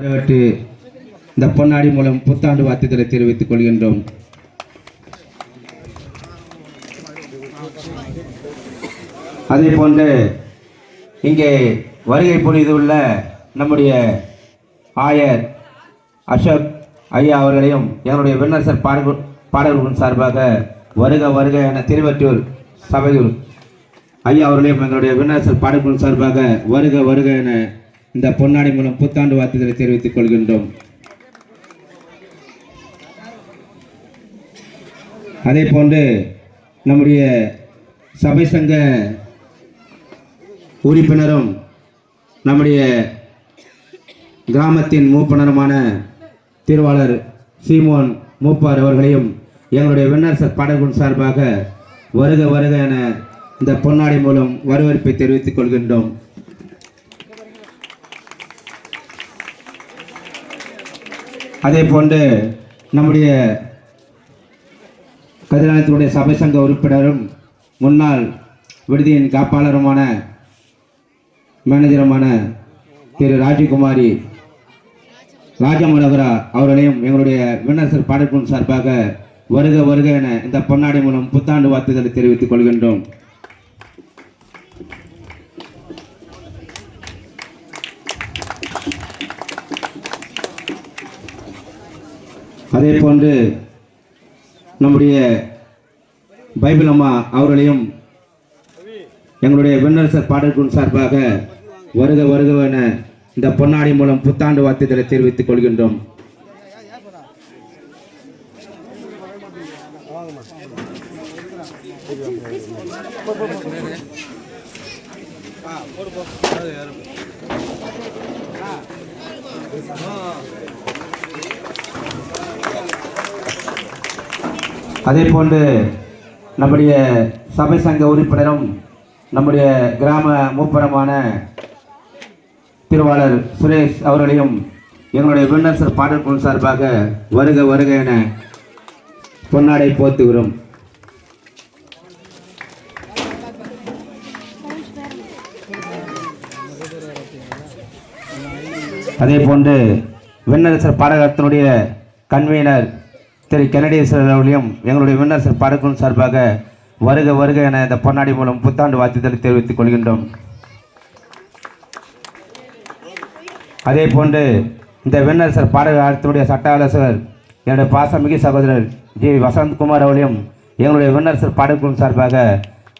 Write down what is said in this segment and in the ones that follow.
வரவேற்று இந்த பொன்னாடி மூலம் புத்தாண்டு வாழ்த்துக்களை தெரிவித்துக் கொள்கின்றோம். அதே போன்று இங்கே வருகை புரிந்துள்ள நம்முடைய ஆயர் அசோக் ஐயா அவர்களையும் என்னுடைய விண்ணரசர் பாடகு பாடல்களின் சார்பாக வருக வருக என திருவற்றூர் சபையூர் ஐயா அவர்களையும் எங்களுடைய விண்ணரசர் பாடல்களின் சார்பாக வருக வருக என இந்த பொன்னாடி மூலம் புத்தாண்டு வாழ்த்துக்களை தெரிவித்துக் கொள்கின்றோம். அதே போன்று நம்முடைய சபை சங்க உறுப்பினரும் நம்முடைய கிராமத்தின் மூப்பனருமான திருவாளர் சீமோன் மூப்பார் அவர்களையும் எங்களுடைய விண்ணரசர் பாடல்கள் சார்பாக வருக வருக என இந்த பொன்னாடை மூலம் வரவேற்பை தெரிவித்துக் கொள்கின்றோம். அதே போன்று நம்முடைய கதிராலயத்தினுடைய சபை சங்க உறுப்பினரும் முன்னாள் விடுதியின் காப்பாளருமான மேனேஜருமான திரு ராஜகுமாரி ராஜமனோகரா அவர்களையும் எங்களுடைய விண்ணரசர் பாடற்குழு சார்பாக வருக வருக என இந்த பொன்னாடி மூலம் புத்தாண்டு வாழ்த்துக்களை தெரிவித்துக் கொள்கின்றோம். அதே போன்று நம்முடைய பைபிள் அம்மா அவர்களையும் எங்களுடைய விண்ணரசர் பாடற்குழு சார்பாக வருக வருக என இந்த பொன்னாடி மூலம் புத்தாண்டு வார்த்தைகளை தெரிவித்துக் கொள்கின்றோம். அதே போன்று நம்முடைய சபை சங்க உறுப்பினரும் நம்முடைய கிராம மூப்பரமான திருவாளர் சுரேஷ் அவர்களையும் எங்களுடைய விண்ணரசர் பாடல் குழு சார்பாக வருக வருக என பொன்னாடை போத்துகிறோம் அதே போன்று விண்ணரசர் பாடகத்தினுடைய கன்வீனர் திரு கெனடியேஸ்வரர் அவர்களையும் எங்களுடைய விண்ணரசர் பறக்கும் சார்பாக வருக வருக என இந்த பொன்னாடி மூலம் புத்தாண்டு வாழ்த்துதலை தெரிவித்துக் கொள்கின்றோம். அதே போன்று இந்த விண்ணரசர் பாடகத்தினுடைய சட்ட ஆலோசகர் என்னுடைய பாசமிகு சகோதரர் ஜி வசந்த்குமார் அவர்களையும் எங்களுடைய விண்ணரசர் பாடல்குழு சார்பாக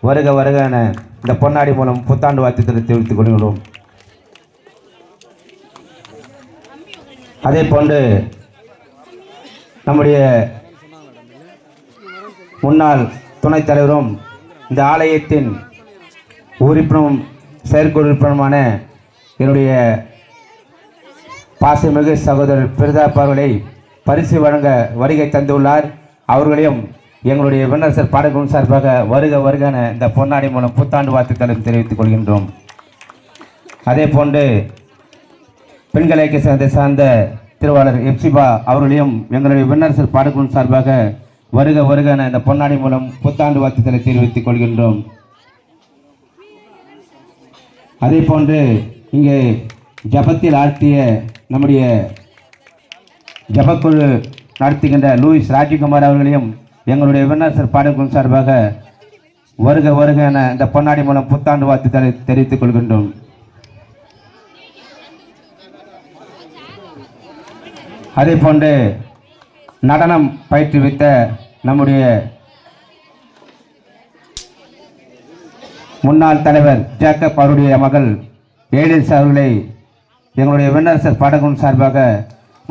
வருக வருக என இந்த பொன்னாடி மூலம் புத்தாண்டு வாழ்த்துதலை தெரிவித்துக் கொள்கின்றோம். அதே போன்று நம்முடைய முன்னாள் துணைத் தலைவரும் இந்த ஆலயத்தின் உறுப்பினரும் செயற்குழு உறுப்பினருமான என்னுடைய பாசமிகு சகோதரர் பிரதாப் அவர்களை பரிசு வழங்க வருகை தந்துள்ளார். அவர்களையும் எங்களுடைய விண்ணரசர் பாடகுழு சார்பாக வருக வருக இந்த பொன்னாடி மூலம் புத்தாண்டு வாழ்த்துக்களை தெரிவித்துக் கொள்கின்றோம். அதே போன்று பெண்களைக்கு சேர்ந்த சார்ந்த திருவாளர் எப்சிபா அவர்களையும் எங்களுடைய விண்ணரசர் பாடக்குழு சார்பாக வருக வருக என இந்த பொன்னாடி மூலம் புத்தாண்டு வாழ்த்துக்களை தெரிவித்துக் கொள்கின்றோம். அதே போன்று இங்கே ஜபத்தில் ஆழ்த்திய நம்முடைய ஜபக்குழு நடத்துகின்ற லூயிஸ் ராஜ்குமார் அவர்களையும் எங்களுடைய விண்ணரசர் பாடக்குழு சார்பாக வருக வருக என இந்த பொன்னாடி மூலம் புத்தாண்டு வாழ்த்துக்களை தெரிவித்துக் கொள்கின்றோம். அதே போன்று நடனம் பயிற்றுவித்த நம்முடைய முன்னாள் தலைவர் ஜேக்கப் அவருடைய மகள் ஏலிஸ் அவர்களை எங்களுடைய விண்ணரசர் படகுன் சார்பாக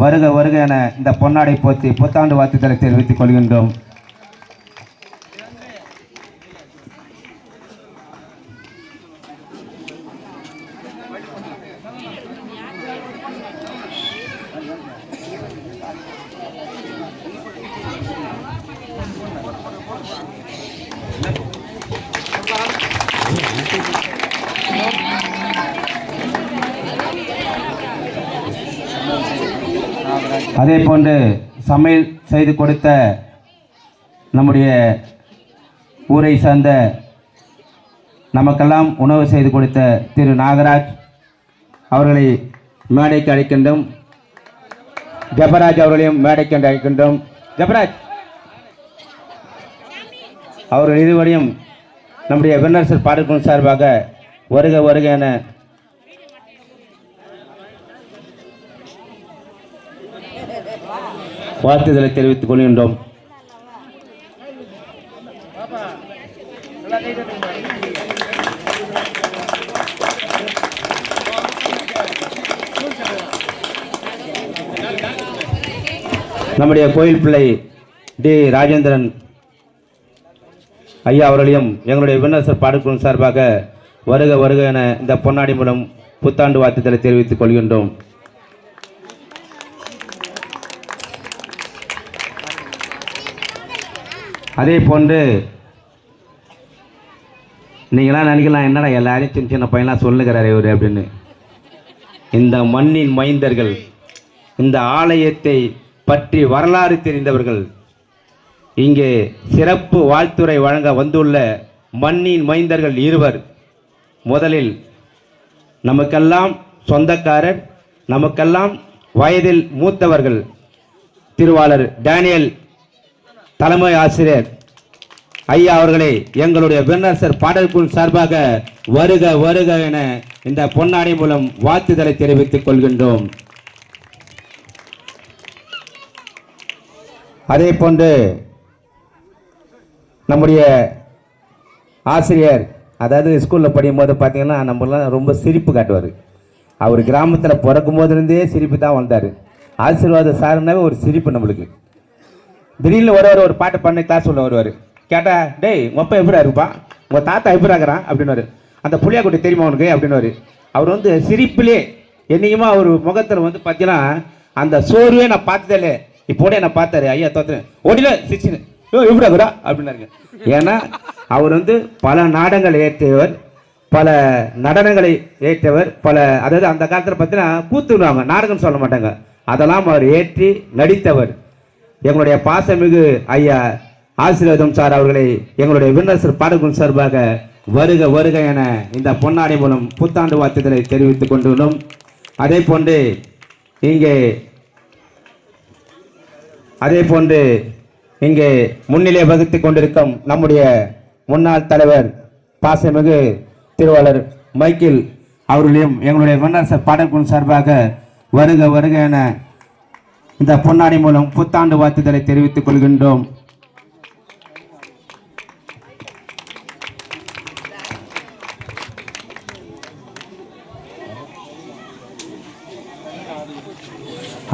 வருக வருக என இந்த பொன்னாடை போத்தி புத்தாண்டு வாழ்த்துக்களை தெரிவித்துக் கொள்கின்றோம். அதே போன்று சமையல் செய்து கொடுத்த நம்முடைய ஊரை சார்ந்த நமக்கெல்லாம் உணவு செய்து கொடுத்த திரு நாகராஜ் அவர்களை மேடைக்கு அழைக்கின்றோம். ஜபராஜ் அவர்களையும் மேடைக்கு அழைக்கின்றோம். ஜபராஜ். அவர்கள் இருவரையும் நம்முடைய விண்ணரசர் பாடல்கள் சார்பாக வருக வருக என வாழ்த்துதலை தெரிவித்துக் கொள்கின்றோம். நம்முடைய கோயில் பிள்ளை டி ராஜேந்திரன் ஐயா அவர்களையும் எங்களுடைய விண்ணரசர் பாடக்குழு சார்பாக வருக வருக என இந்த பொன்னாடி மூலம் புத்தாண்டு வாழ்த்துக்களை தெரிவித்துக் கொள்கின்றோம். அதே போன்று நீங்களாம் நினைக்கலாம் என்னடா எல்லாரையும் சின்ன சின்ன பையனாக சொல்லுகிறாரு இவர் அப்படின்னு. இந்த மண்ணின் மைந்தர்கள் இந்த ஆலயத்தை பற்றி வரலாறு தெரிந்தவர்கள். இங்கே சிறப்பு வாழ்த்துரை வழங்க வந்துள்ள மண்ணின் மைந்தர்கள் இருவர். முதலில் நமக்கெல்லாம் சொந்தக்காரர் நமக்கெல்லாம் வயதில் மூத்தவர்கள். திருவாளர் டேனியல் தலைமை ஆசிரியர். ஐயா அவர்களே எங்களுடைய விண்ணரசர் பாடல்குழு சார்பாக வருக வருக என இந்த பொன்னாடை மூலம் வாழ்த்துதலை தெரிவித்துக் கொள்கின்றோம். அதே போன்று நம்முடைய ஆசிரியர் அதாவது ஸ்கூலில் படிக்கும்போது பார்த்தீங்கன்னா நம்மளாம் ரொம்ப சிரிப்பு காட்டுவார். அவர் கிராமத்தில் பிறக்கும் போதுலேருந்தே சிரிப்பு தான் வந்தார் ஆசீர்வாத சாருனாவே ஒரு சிரிப்பு நம்மளுக்கு. திடீர்னு வருவார் ஒரு பாட்டு பண்ணி கிளாஸ் உள்ள வருவார். கேட்டா டேய் உங்கள் அப்பா எப்படி இருப்பா? உங்கள் தாத்தா எப்படி இருக்கிறான்? அப்படின்னு அந்த புளியாக்குட்டி தெரியுமா உனக்கு? அப்படின்னு அவர் வந்து சிரிப்பிலே என்றைக்குமா அவர் முகத்தில் வந்து பார்த்தீங்கன்னா அந்த சோர்வே நான் பார்த்ததே இப்போட என்ன பார்த்தாரு ஐயா தோத்துறேன் ஓடில சிரிச்சின்னு யோ எப்படி இருக்கிறா அப்படின்னாருங்க. ஏன்னா அவர் வந்து பல நாடங்கள் ஏற்றியவர் பல நடனங்களை ஏற்றவர் பல அதாவது அந்த காலத்தில் பார்த்தீங்கன்னா கூத்துடுவாங்க நாடகம் சொல்ல மாட்டாங்க. அதெல்லாம் அவர் ஏற்றி நடித்தவர். எங்களுடைய பாசமிகு ஐயா ஆசீர்வாதம் சார் அவர்களை எங்களுடைய விண்ணரசர் பாடகம் சார்பாக வருக வருக என இந்த பொன்னாடி மூலம் புத்தாண்டு வாழ்த்துக்களை தெரிவித்துக் கொண்டுள்ளோம். அதே போன்று இங்கே அதே போன்று இங்கே முன்னிலை வகுத்துக் கொண்டிருக்கும் நம்முடைய முன்னாள் தலைவர் பாசமிகு திருவாளர் மைக்கேல் அவர்களையும் எங்களுடைய விண்ணரசர் பாடல்குழு சார்பாக வருக வருக என இந்த பொன்னாடி மூலம் புத்தாண்டு வாழ்த்துதலை தெரிவித்துக் கொள்கின்றோம்.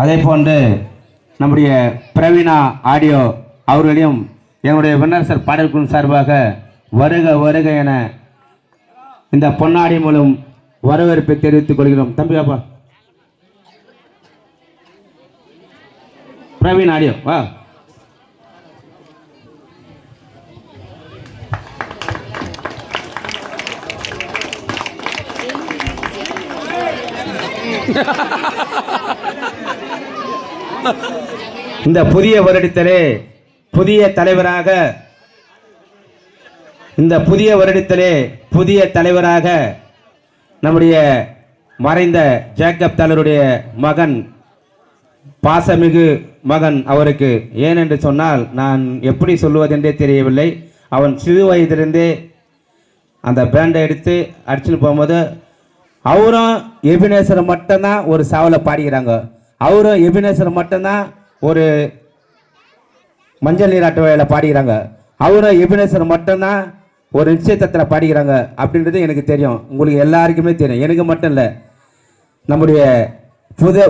அதே போன்று நம்முடைய பிரவீனா ஆடியோ அவர்களையும் எங்களுடைய விண்ணரசர் பாடல்குழு சார்பாக வருக வருக என இந்த பொன்னாடி மூலம் வரவேற்பை தெரிவித்துக் கொள்கிறோம். தம்பி அப்பா பிரவீன் ஆடியோ வா. இந்த புதிய வருடத்திலே புதிய தலைவராக இந்த புதிய வருடத்திலே புதிய தலைவராக நம்முடைய மறைந்த ஜேக்கப் தலைவருடைய மகன் பாசமிகு மகன் அவருக்கு. ஏனென்று சொன்னால் நான் எப்படி சொல்லுவதென்றே தெரியவில்லை. அவன் சிறு வயதிலிருந்தே அந்த பேண்டை எடுத்து அடிச்சுட்டு போகும்போது அவரும் எபினேசரை மட்டும்தான் ஒரு சாவலை பாடிக்கிறாங்க. அவரும் எபினேசரை மட்டும்தான் ஒரு மஞ்சள் நீராட்டு விழால பாடிக்கிறாங்க. அவரும் எபினேசர் மட்டும்தான் ஒரு நிச்சயத்தத்தில் பாடிக்கிறாங்க அப்படின்றது எனக்கு தெரியும். உங்களுக்கு எல்லாருக்குமே தெரியும். எனக்கு மட்டும் இல்லை. நம்முடைய புது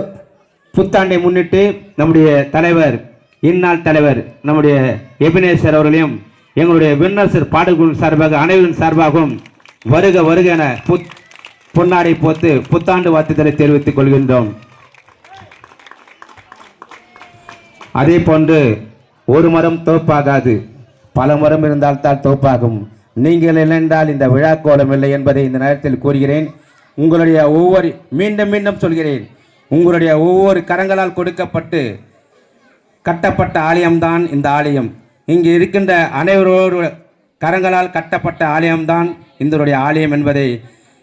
புத்தாண்டை முன்னிட்டு நம்முடைய தலைவர் இந்நாள் தலைவர் நம்முடைய எபினேஸ்வர் அவர்களையும் எங்களுடைய விண்ணரசர் பாடல்குழு சார்பாக அனைவரின் சார்பாகவும் வருக வருக என புத் பொன்னாடை போத்து புத்தாண்டு வாழ்த்துதலை தெரிவித்துக் கொள்கின்றோம். அதே போன்று ஒரு மரம் தோப்பாகாது. பல மரம் இருந்தால் தான் தோப்பாகும். நீங்கள் இல்லைன்றால் இந்த விழா கோலம் இல்லை என்பதை இந்த நேரத்தில் கூறுகிறேன். உங்களுடைய ஒவ்வொரு மீண்டும் மீண்டும் சொல்கிறேன். உங்களுடைய ஒவ்வொரு கரங்களால் கொடுக்கப்பட்டு கட்டப்பட்ட ஆலயம்தான் இந்த ஆலயம். இங்கு இருக்கின்ற அனைவரோடு கரங்களால் கட்டப்பட்ட ஆலயம்தான் இதனுடைய ஆலயம் என்பதை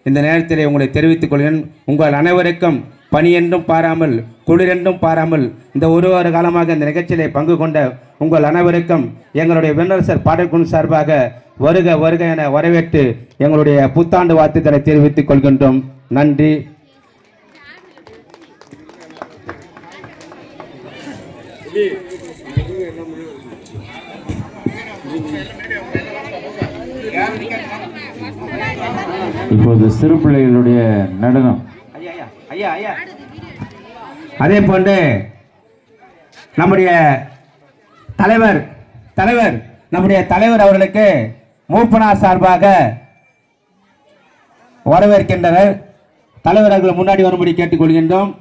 இந்த நேரத்தில் உங்களை தெரிவித்துக் கொள்கிறேன். உங்கள் அனைவருக்கும் பனி என்றும் பாராமல் குளிரென்றும் பாராமல் இந்த ஒரு வார காலமாக இந்த நிகழ்ச்சியிலே பங்கு கொண்ட உங்கள் அனைவருக்கும் எங்களுடைய விண்ணரசர் பாடற்குழு சார்பாக வருக வருக என வரவேற்று எங்களுடைய புத்தாண்டு வாழ்த்துக்களை தெரிவித்துக் கொள்கின்றோம். நன்றி. இப்போது சிறு பிள்ளைகளுடைய நடனம். ஐயா ஐயா. அதே போன்று நம்முடைய தலைவர் தலைவர் நம்முடைய தலைவர் அவர்களுக்கு மூப்பனா சார்பாக வரவேற்கின்றனர். தலைவர் அவர்கள் முன்னாடி வரும்படி கேட்டுக்கொள்கின்றோம்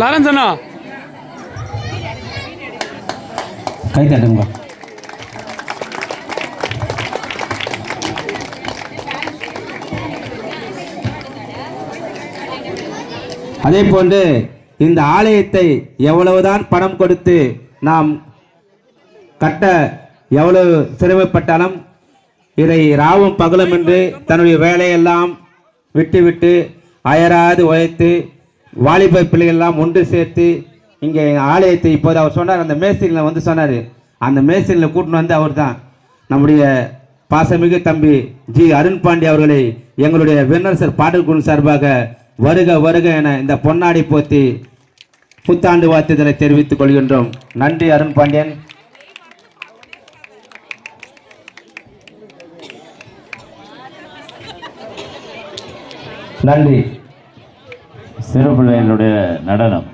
லாரன்ஸ் அண்ணா. கை தட்டுங்க. அதே போன்று இந்த ஆலயத்தை எவ்வளவுதான் பணம் கொடுத்து நாம் கட்ட எவ்வளவு சிரமப்பட்டாலும் இதை ராவும் பகலும் என்று தன்னுடைய வேலையெல்லாம் விட்டுவிட்டு அயராது உழைத்து வாலிப பிள்ளைகள்லாம் ஒன்று சேர்த்து இங்கே ஆலயத்தை இப்போது அவர் சொன்னார் அந்த மேஸ்திரியில் வந்து சொன்னார். அந்த மேஸ்திரியில் கூட்டின்னு வந்து அவர் தான் நம்முடைய பாசமிகு தம்பி ஜி அருண் பாண்டி அவர்களை எங்களுடைய விண்ணரசர் பாடல்குழு சார்பாக வருக வருக என இந்த பொன்னாடி போத்தி புத்தாண்டு வாழ்த்துதலை தெரிவித்துக் கொள்கின்றோம். நன்றி அருண் பாண்டியன் நன்றி. சிறு பிள்ளைகளுடைய நடனம்.